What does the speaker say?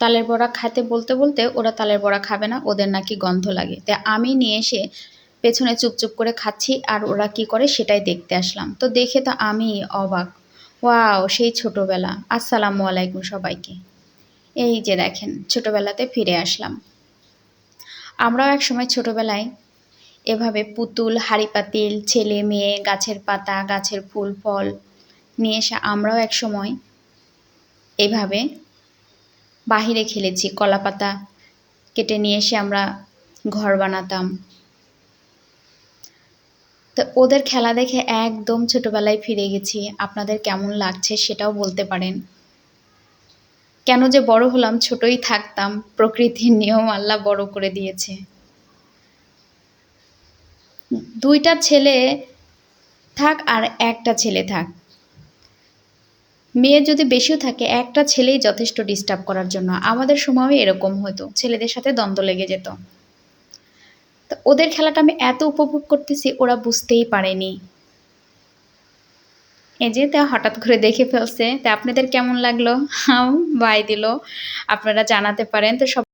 তালের বড়া খাতে বলতে বলতে ওরা তালের বড়া খাবে না, ওদের নাকি গন্ধ লাগে। তাই আমি নিয়ে এসে পেছনে চুপচুপ করে খাচ্ছি আর ওরা কি করে সেটাই দেখতে আসলাম। তো দেখে তো আমি অবাক। ওয়াও, সেই ছোটোবেলা। আসসালামু আলাইকুম সবাইকে। এই যে দেখেন, ছোটোবেলাতে ফিরে আসলাম। আমরাও এক সময় ছোটোবেলায় এভাবে পুতুল হাঁড়ি পাতিল ছেলে মেয়ে, গাছের পাতা, গাছের ফুল, ফল নিয়ে এসে আমরাও এক সময় এভাবে বাহিরে খেলেছি কলা পাতা কেটে নিয়ে এসে আমরা ঘর বানাতাম। তো ওদের খেলা দেখে একদম ছোটবেলায় ফিরে গেছি। আপনাদের কেমন লাগছে সেটাও বলতে পারেন। কেন যে বড় হলাম, ছোটই থাকতাম, প্রকৃতির নিয়ম আল্লাহ বড় করে দিয়েছে। দুইটা ছেলে থাক আর একটা ছেলে থাক। মেয়ে যদি বেশিও থাকে, একটা ছেলেই যথেষ্ট ডিস্টার্ব করার জন্য। আমাদের সময়ও এরকম হতো ছেলেদের সাথে দ্বন্দ্ব লেগে যেত। তো ওদের খেলাটা আমি এত উপভোগ করতেছি, ওরা বুঝতেই পারেনি। এই যে তা হঠাৎ করে দেখে ফেলছে, তা আপনাদের কেমন লাগল? বাই দিল। আপনারা জানাতে পারেন, তো সব